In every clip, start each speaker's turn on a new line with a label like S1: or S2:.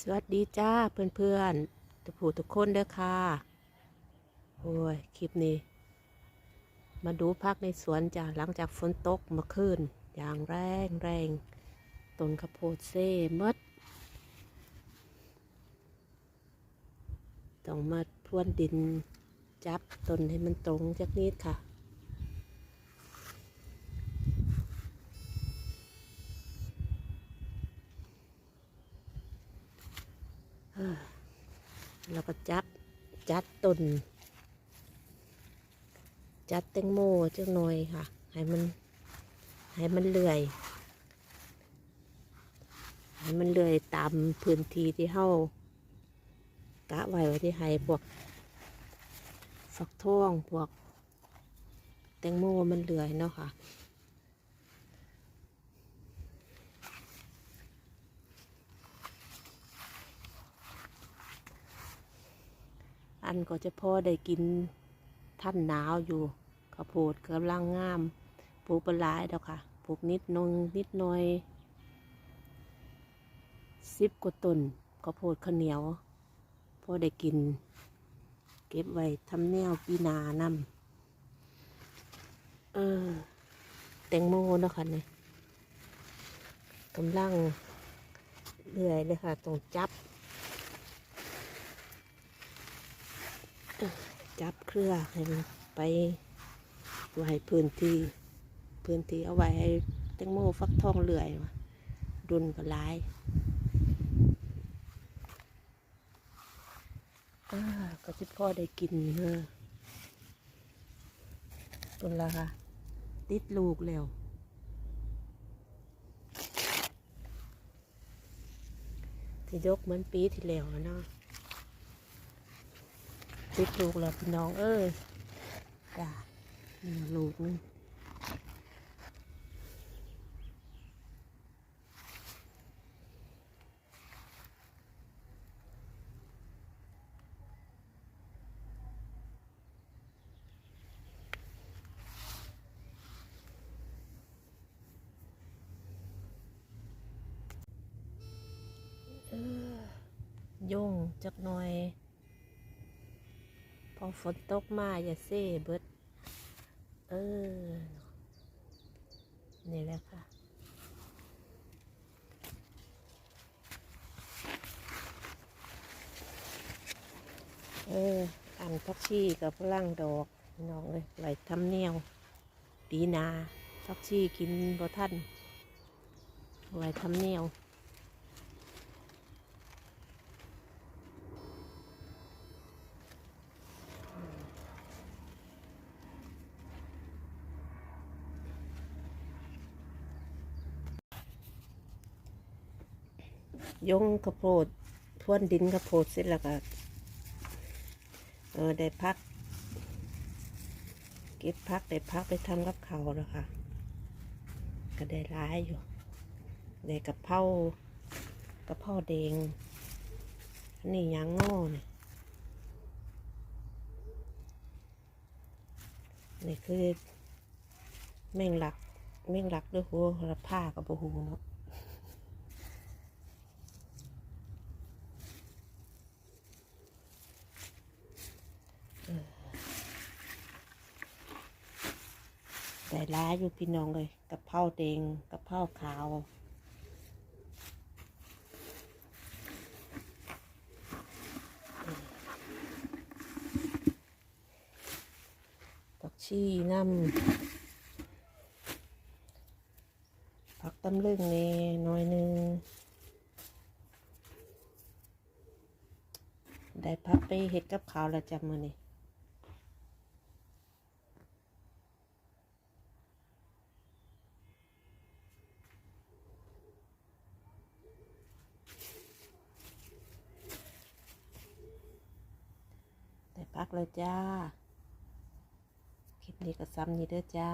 S1: สวัสดีจ้าเพื่อนๆทุกผู้ทุกคนเด้อค่ะ โอ้ย คลิปนี้ มาดูพักในสวนจ้าหลังจากฝนตกมาคืนอย่างแรงแรงต้นข้าวโพดเซ่มดต้องมาพรวนดินจับต้นให้มันตรงจากนิดค่ะ แล้วก็จับจัดต้นจัดแตงโมจังหน่อยค่ะ ให้มัน ให้มันเลื่อย ให้มันเลื่อยตามพื้นที่ที่เฮากะไว้ไว้ที่ให้พวกฟักทองพวกแตงโมมันเลื่อยเนาะค่ะ อันก็จะพอได้กินท่านหนาวอยู่ข้าวโพดกำลังงามปลูกปลายแล้วค่ะปลูกนิดนงนิดหน่อยสิบกว่าต้นข้าวโพดข้าวเหนียวพอได้กิน เก็บไว้ทำแนวปีนานำเออแตงโมเนาะค่ะเนี่ยกำลังเลื่อยเลยค่ะต้องจับ จับเครือให้มันไปไว้พื้นที่ พื้นที่เอาไว้ให้แตงโมฟักทองเลื่อยมาดุนก็หลายก็จะพ่อได้กินเนอต้นละค่ะ ติดลูกแล้วที่ยกเหมือนปีที่แล้วเนาะ ติดลูกแล้วพี่น้องเอ้ยจ้านี่ลูกนึงเอ้ยยุ่งจักหน่อย พอฝนตกมาอย่าเซ่เบิด เออ นี่แหละค่ะ เออ อันพักชีกับพลังดอกน้องเลยไหลทำเนียวปีนาพักชีกินบ่ท่านไหลทำเนียว ยงข้าวโพดพรวนดินข้าวโพดเสร็จแล้วก็เออได้พัก เก็บพักได้พักไปทำกับเขาแล้วค่ะ ก็ได้ร้ายอยู่ได้กะเพรากะเพราแดงอันนี้ยางง่เนี่ยนี่คือแม่งหลักแม่งหลักด้วยหัวระผ้ากับบูหูเนาะ แต่ร้ายอยู่พี่น้องเลยกับเพราแดงกับเพราขาวผักชีน้ำผักตำลึงนี่น้อยหนึงได้พักไปเห็ดกับขาวแล้วจำมือนี่ กแล้วจ้า คลิปนี้ก็ซ้ำนี้เด้อจ้า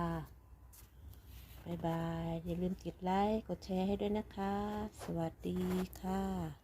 S1: บายบาย อย่าลืมกดไลค์ กดแชร์ให้ด้วยนะคะ สวัสดีค่ะ